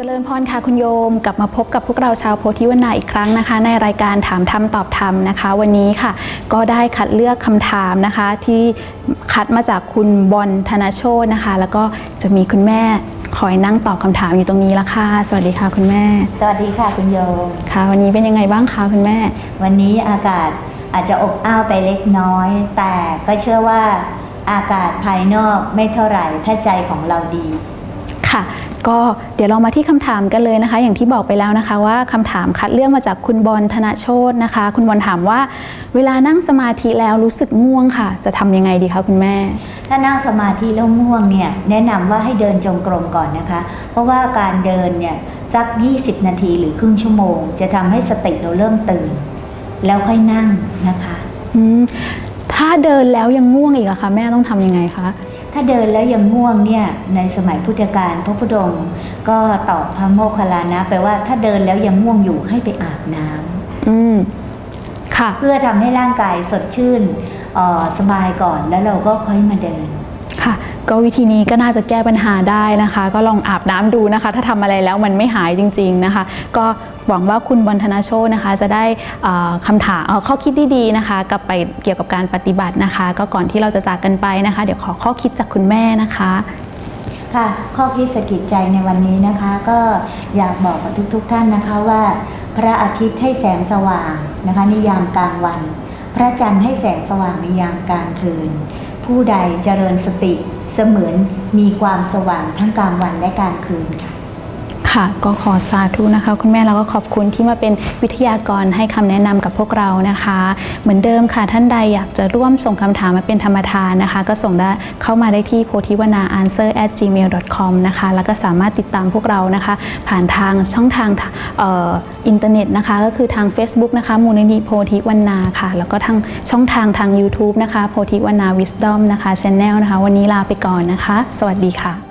เจริญพรค่ะคุณโยมกลับมาพบกับพวกเราชาวโพธิวนาอีกครั้งนะคะ ในรายการถามธรรมตอบธรรมนะคะ วันนี้ค่ะ ก็ได้คัดเลือกคำถามนะคะ ที่คัดมาจากคุณบอลธนโชตนะคะ แล้วก็จะมีคุณแม่คอยนั่งตอบคำถามอยู่ตรงนี้ละค่ะ สวัสดีค่ะคุณแม่ สวัสดีค่ะคุณโยมค่ะ วันนี้เป็นยังไงบ้างคะคุณแม่ วันนี้อากาศอาจจะอบอ้าวไปเล็กน้อย แต่ก็เชื่อว่าอากาศภายนอกไม่เท่าไหร่ถ้าใจของเราดีค่ะ ก็เดี๋ยวเรามาที่คำถามกันเลยนะคะ อย่างที่บอกไปแล้วนะคะ ว่าคำถามคัดเลือกมาจากคุณบอลธนโชตนะคะ คุณบอลถามว่า เวลานั่งสมาธิแล้วรู้สึกง่วงค่ะ จะทำยังไงดีคะคุณแม่ ถ้านั่งสมาธิแล้วง่วงเนี่ยแนะนำว่าให้เดินจงกรมก่อนนะคะ เพราะว่าการเดินเนี่ยสัก 20 นาทีหรือครึ่งชั่วโมง จะทำให้สติเราเริ่มตื่น แล้วค่อยนั่งนะคะอืมถ้าเดินแล้วยังง่วงอีกอะคะแม่ต้องทำยังไงคะ ถ้าเดินแล้วยังง่วงเนี่ยในสมัยพุทธกาลพระพุทธองค์ก็ตอบพระโมคคัลลานะแปลว่าถ้าเดินแล้วยังง่วงอยู่ให้ไปอาบน้ำอืมค่ะเพื่อทำให้ร่างกายสดชื่นเอ่อสบายก่อนแล้วเราก็ค่อยมาเดิน ค่ะ ก็วิธีนี้ก็น่าจะแก้ปัญหาได้นะคะ ก็ลองอาบน้ำดูนะคะ ถ้าทำอะไรแล้วมันไม่หายจริง ๆนะคะ ก็หวังว่าคุณบอลธนาโชนะคะ จะได้เอ่อคำถามเอ่อข้อคิดดีๆนะคะ กลับไปเกี่ยวกับการปฏิบัตินะคะ ก็ก่อนที่เราจะจากกันไปนะคะ เดี๋ยวขอข้อคิดจากคุณแม่นะคะค่ะข้อคิดสะกิดใจในวันนี้นะคะ ก็อยากบอกกับทุกๆทท่านนะคะว่า พระอาทิตย์ให้แสงสว่างนะคะในยามกลางวัน พระจันทร์ให้แสงสว่างในยามกลางคืน ผู้ใดเจริญสติเสมือนมีความสว่างทั้งกลางวันและกลางคืนค่ะ ค่ะก็ขอสาธุนะคะ คุณแม่เราก็ขอบคุณที่มาเป็นวิทยากรให้คำแนะนำกับพวกเรานะคะ เหมือนเดิมค่ะท่านใดอยากจะร่วมส่งคำถามมาเป็นธรรมทานนะคะ ก็ส่งได้เข้ามาได้ที่โพธิวนา answer at gmail com นะคะแล้วก็สามารถติดตามพวกเรานะคะ ผ่านทางช่องทางอ,อ,อินเทอร์เน็ตนะคะ ก็คือทาง Facebook นะคะมูลนิธิโพธิวนาค่ะ แล้วก็ทางช่องทางทาง YouTube นะคะโพธิวนา wisdom นะคะ channel นะคะ วันนี้ลาไปก่อนนะคะ สวัสดีค่ะ